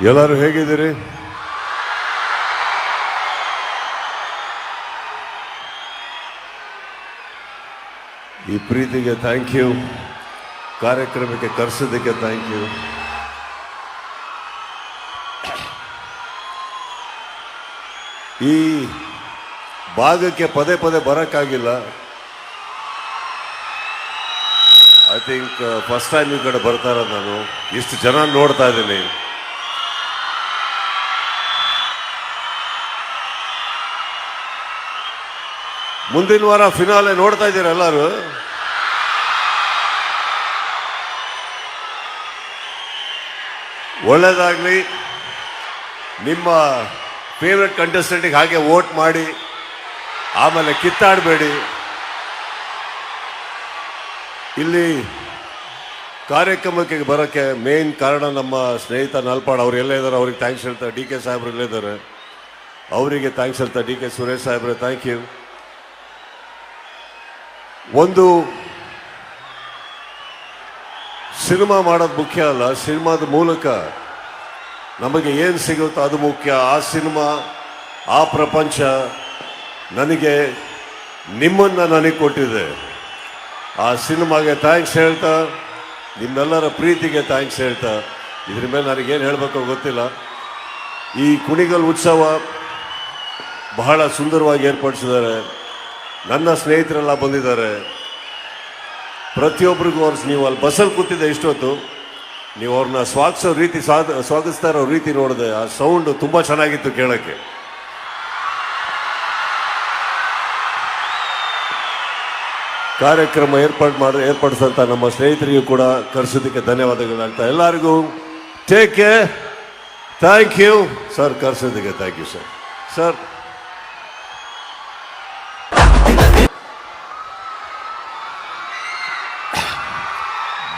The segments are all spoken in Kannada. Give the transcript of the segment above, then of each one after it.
ಎಲ್ಲರೂ ಹೇಗಿದ್ದೀರಿ? ಈ ಪ್ರೀತಿಗೆ ಥ್ಯಾಂಕ್ ಯು ಕಾರ್ಯಕ್ರಮಕ್ಕೆ ಕರೆಸೋದಕ್ಕೆ ಥ್ಯಾಂಕ್ ಯು ಈ ಭಾಗಕ್ಕೆ ಪದೇ ಪದೇ ಬರೋಕ್ಕಾಗಿಲ್ಲ. ಐ ಥಿಂಕ್ ಫಸ್ಟ್ ಟೈಮ್ ಈ ಕಡೆ ಬರ್ತಾರ ನಾನು. ಇಷ್ಟು ಜನ ನೋಡ್ತಾ ಇದ್ದೀನಿ. ಮುಂದಿನ ವಾರ ಫಿನಾಲೆ ನೋಡ್ತಾ ಇದ್ದೀರ ಎಲ್ಲರೂ? ಒಳ್ಳೇದಾಗ್ಲಿ. ನಿಮ್ಮ ಫೇವ್ರೆಟ್ ಕಂಟೆಸ್ಟೆಂಟಿಗೆ ಹಾಗೆ ವೋಟ್ ಮಾಡಿ, ಆಮೇಲೆ ಕಿತ್ತಾಡಬೇಡಿ. ಇಲ್ಲಿ ಕಾರ್ಯಕ್ರಮಕ್ಕೆ ಬರೋಕ್ಕೆ ಮೇನ್ ಕಾರಣ ನಮ್ಮ ಸ್ನೇಹಿತ ನಲ್ಪಾಡ್, ಅವ್ರು ಎಲ್ಲೇ ಇದ್ದಾರೆ, ಅವ್ರಿಗೆ ಥ್ಯಾಂಕ್ಸ್ ಹೇಳ್ತಾರೆ. ಡಿ ಕೆ ಸಾಹೇಬ್ರು ಇದ್ದಾರೆ. ಅವರಿಗೆ ಥ್ಯಾಂಕ್ಸ್ ಹೇಳ್ತಾರೆ. ಡಿ ಕೆ ಸುರೇಶ್ ಸಾಹೇಬ್ರೆ ಥ್ಯಾಂಕ್ ಯು ಒಂದು ಸಿನಿಮಾ ಮಾಡೋದು ಮುಖ್ಯ ಅಲ್ಲ, ಸಿನಿಮಾದ ಮೂಲಕ ನಮಗೆ ಏನು ಸಿಗುತ್ತೋ ಅದು ಮುಖ್ಯ. ಆ ಸಿನಿಮಾ, ಆ ಪ್ರಪಂಚ ನನಗೆ ನಿಮ್ಮನ್ನು ನನಗೆ ಕೊಟ್ಟಿದೆ. ಆ ಸಿನಿಮಾಗೆ ಥ್ಯಾಂಕ್ಸ್ ಹೇಳ್ತಾ, ನಿಮ್ಮೆಲ್ಲರ ಪ್ರೀತಿಗೆ ಥ್ಯಾಂಕ್ಸ್ ಹೇಳ್ತಾ, ಇದ್ರ ಮೇಲೆ ನನಗೇನು ಹೇಳಬೇಕೋ ಗೊತ್ತಿಲ್ಲ. ಈ ಕುಣಿಗಲ್ ಉತ್ಸವ ಬಹಳ ಸುಂದರವಾಗಿ ಏರ್ಪಡಿಸಿದ್ದಾರೆ. ನನ್ನ ಸ್ನೇಹಿತರೆಲ್ಲ ಬಂದಿದ್ದಾರೆ. ಪ್ರತಿಯೊಬ್ಬರಿಗೂ ಅವ್ರ ನೀವು ಅಲ್ಲಿ ಬಸ್ಸಲ್ಲಿ ಕೂತಿದ್ದೆ ಇಷ್ಟೊತ್ತು. ನೀವು ಅವ್ರನ್ನ ಸ್ವಾಗತಿಸೋ ರೀತಿ ಸ್ವಾಗ ಸ್ವಾಗತಿಸ್ತಾ ಇರೋ ರೀತಿ ನೋಡಿದೆ. ಆ ಸೌಂಡ್ ತುಂಬ ಚೆನ್ನಾಗಿತ್ತು ಕೇಳೋಕ್ಕೆ. ಕಾರ್ಯಕ್ರಮ ಏರ್ಪಾಡು ಮಾಡಿ ಏರ್ಪಡಿಸಂತ ನಮ್ಮ ಸ್ನೇಹಿತರಿಗೂ ಕೂಡ ಕರೆಸೋದಕ್ಕೆ ಧನ್ಯವಾದಗಳು ಅಂತ ಎಲ್ಲರಿಗೂ take care thank you sir ಕರೆಸೋದಕ್ಕೆ thank you sir sir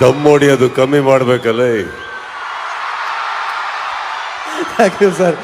ದಮ್ಮೋಡಿ ಅದು ಕಮ್ಮಿ ಮಾಡಬೇಕಲ್ಲ. Thank you sir